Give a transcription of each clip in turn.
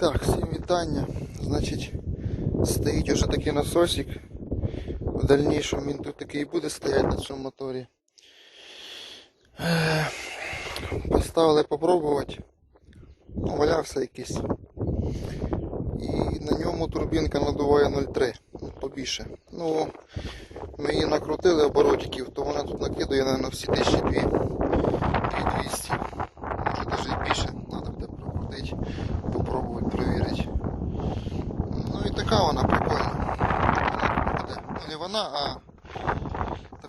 Так, всім вітання. Значить, стоїть уже такий насосик. В дальнішому він тут такий і буде стояти на цьому моторі. Поставили попробувати. Ну, валявся якийсь. І на ньому турбінка надуває 0,3, ну, побільше. Ну, ми її накрутили оборотиків, то вона тут накидує на всі 1002 200. Може навіть і більше. Треба буде прокрутити, попробувати перевірити. Ну і така вона прикольна. Вона буде. Ну не вона, а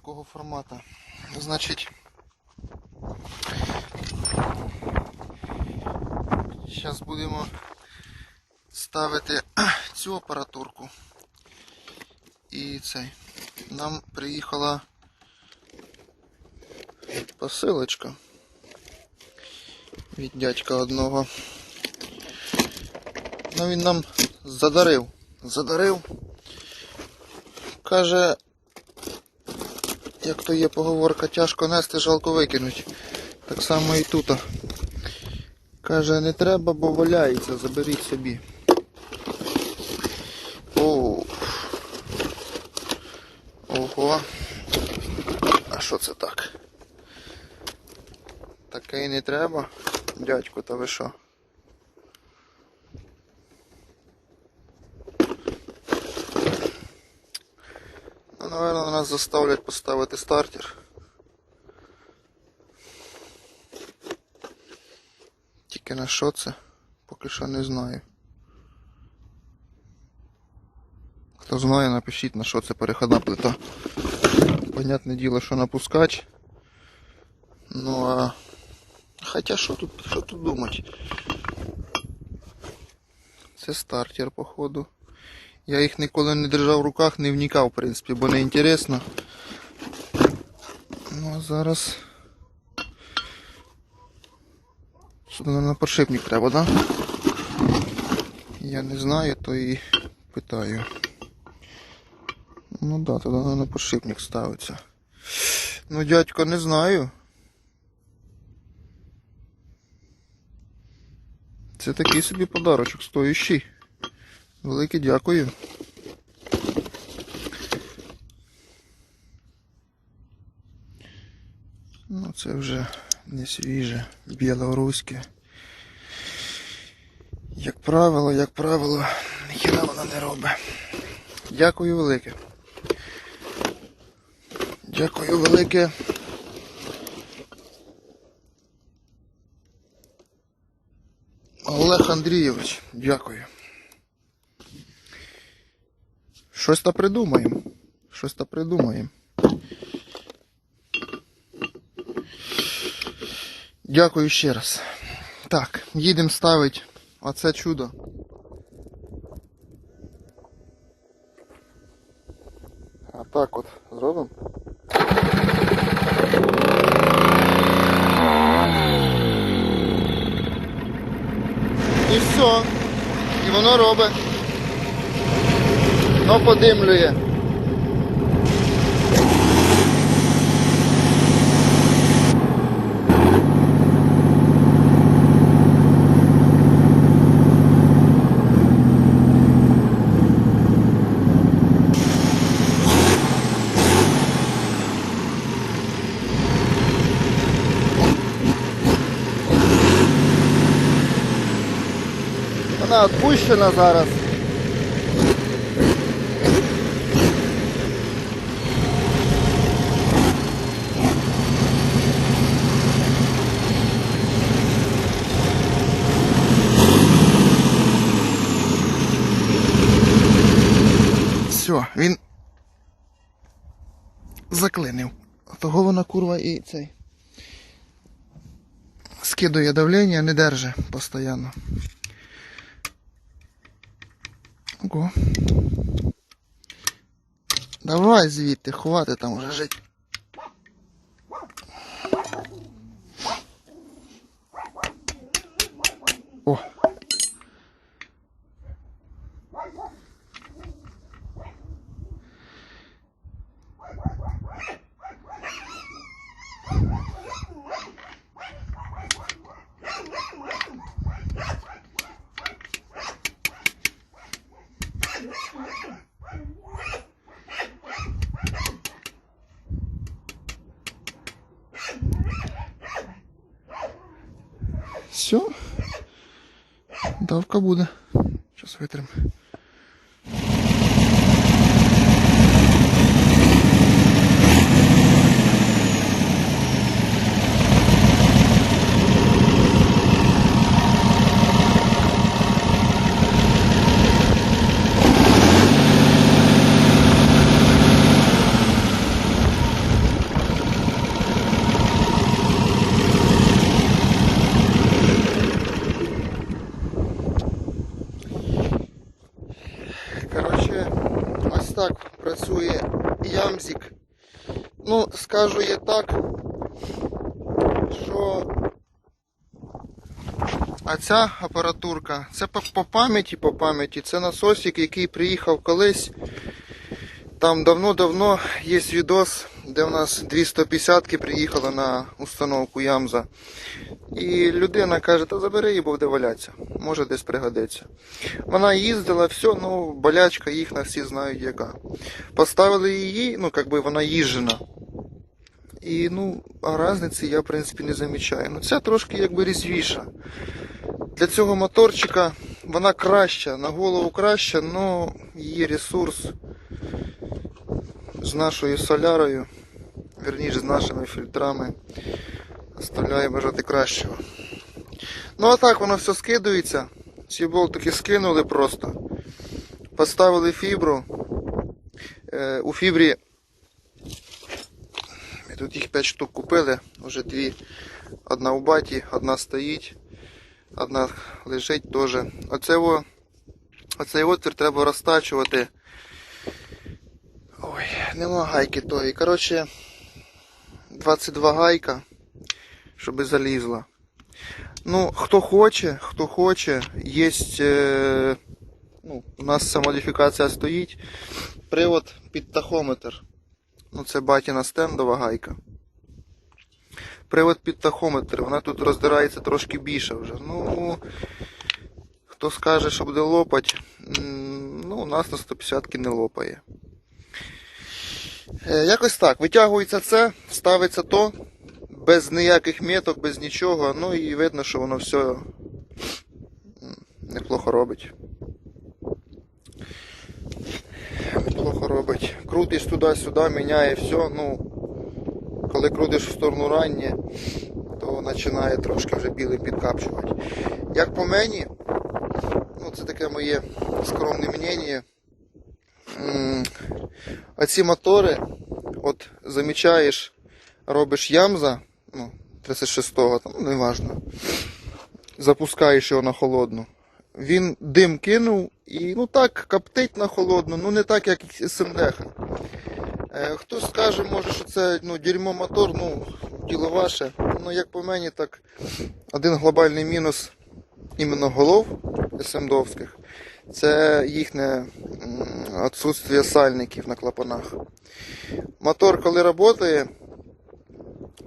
такого формату. Значить. Зараз будемо ставити цю апаратурку. І цей. Нам приїхала посилочка від дядька одного. Ну він нам задарив. Задарив. Каже, як то є поговорка, тяжко нести, жалко викинуть. Так само і тут. Каже, не треба, бо валяється, заберіть собі. О. Ого. А що це так? Таке і не треба. Дядько, та ви що? Наверное, нас заставлять поставити стартер. Тільки на що це? Поки що не знаю. Хто знає, напишіть на що це переходна плита. Понятне діло, що напускач. Ну а. Хоча що тут, що тут думати? Це стартер, походу. Я їх ніколи не держав в руках, не вникав, в принципі, бо не інтересно. Ну а зараз. Сюди на подшипник треба, да? Я не знаю, то і питаю. Ну да, туди на подшипник ставиться. Ну, дядько, не знаю. Це такий собі подарочок стоящий. Велике дякую. Ну, це вже не свіже, білоруське. Як правило, як правило, ніхіра вона не робить. Дякую велике. Дякую велике. Олег Андрійович, дякую. Щось то придумаємо. Щось то придумаємо. Дякую ще раз. Так, їдемо ставити оце чудо. А так от зробимо. І все. І воно робить. Ну подимлює. Вона відпущена зараз. Все, він заклинив. Того вона курва і цей. Скидує давлення, не держи постійно. Ого. Давай звідти, хвати там уже жить. Все. Давка буде. Зараз витрим. Коротше, ось так працює ямзик. Ну, скажу я так, що а ця апаратурка, це по, пам'яті, по пам'яті, це насосик, який приїхав колись. Там давно-давно є відос, де в нас дві 150-ки приїхали на установку Ямза. І людина каже, та забери її, бо буде валятися. Може десь пригодиться. Вона їздила, все, ну, болячка їхня, всі знають яка. Поставили її, ну, як би вона їжджена. І ну, а різниці я, в принципі, не замічаю. Ну, ця трошки якби різвіша. Для цього моторчика вона краща, на голову краща, але її ресурс з нашою солярою, верніше з нашими фільтрами, оставляє бажати кращого. Ну а так воно все скидується. Ці болтики скинули просто. Поставили фібру. Е, у фібрі тут їх 5 штук купили, вже дві. Одна у баті, одна стоїть, одна лежить теж. Оце оцей отвір треба розтачувати. Ой, нема гайки тої. Коротше, 22 гайка, щоб залізла. Ну, хто хоче, хто хоче, є. Е, ну, у нас ця модифікація стоїть. Привод під тахометр. Ну, це батіна стендова гайка. Привод під тахометр. Вона тут роздирається трошки більше вже. Ну, хто скаже, що буде лопать, м, ну, у нас на 150 не лопає. Е, Якось так. Витягується це, ставиться то, без ніяких меток, без нічого. Ну і видно, що воно все неплохо робить. Неплохо робить. Крутиш туди-сюди, міняє все. Ну, коли крутиш в сторону раннє, то починає трошки вже білим підкапчувати. Як по мені, ну це таке моє скромне мнення. М, Оці мотори, от замічаєш, робиш ямза, ну, 36-го, там, неважно. Запускаєш його на холодну. Він дим кинув і ну так коптить на холодну, ну не так, як СМДХ. Е, хтось скаже, може, що це ну, дерьмо мотор, ну, діло ваше. Ну, як по мені, так один глобальний мінус іменно голов СМДовських це їхнє відсутствие сальників на клапанах. Мотор, коли працює,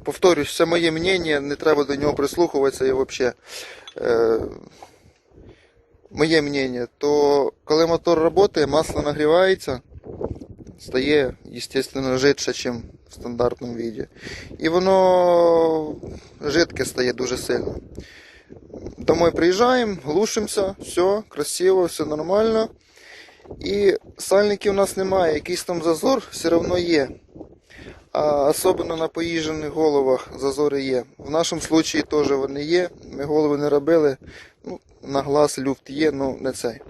повторюсь, це моє мнення, не треба до нього прислухуватися і взагалі. Моє мнення, то коли мотор працює, масло нагрівається, стає, естественно, жидше, ніж в стандартному віді. І воно жидке стає дуже сильно. Домой приїжджаємо, глушимося, все красиво, все нормально. І сальників у нас немає, якийсь там зазор все одно є. А особливо на поїжджених головах зазори є. В нашому випадку теж вони є. Ми голови не робили. Ну, на глаз люфт є, ну не цей.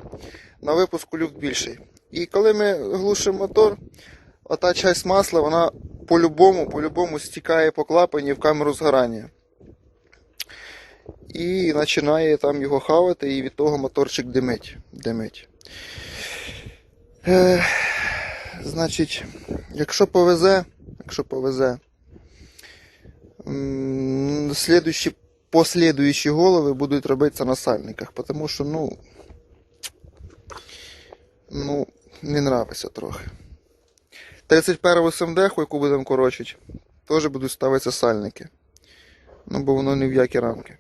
На випуску люфт більший. І коли ми глушимо мотор, ота часть масла, вона по-любому, по-любому стікає по клапані в камеру згорання. І починає там його хавати, і від того моторчик димить. димить. Е, значить, якщо повезе, якщо повезе, м, слідуючі, послідуючі голови будуть робитися на сальниках, тому що, ну, ну, не нравиться трохи. 31 СМД, яку будемо корочити, теж будуть ставитися сальники. Ну, бо воно ні в які рамки.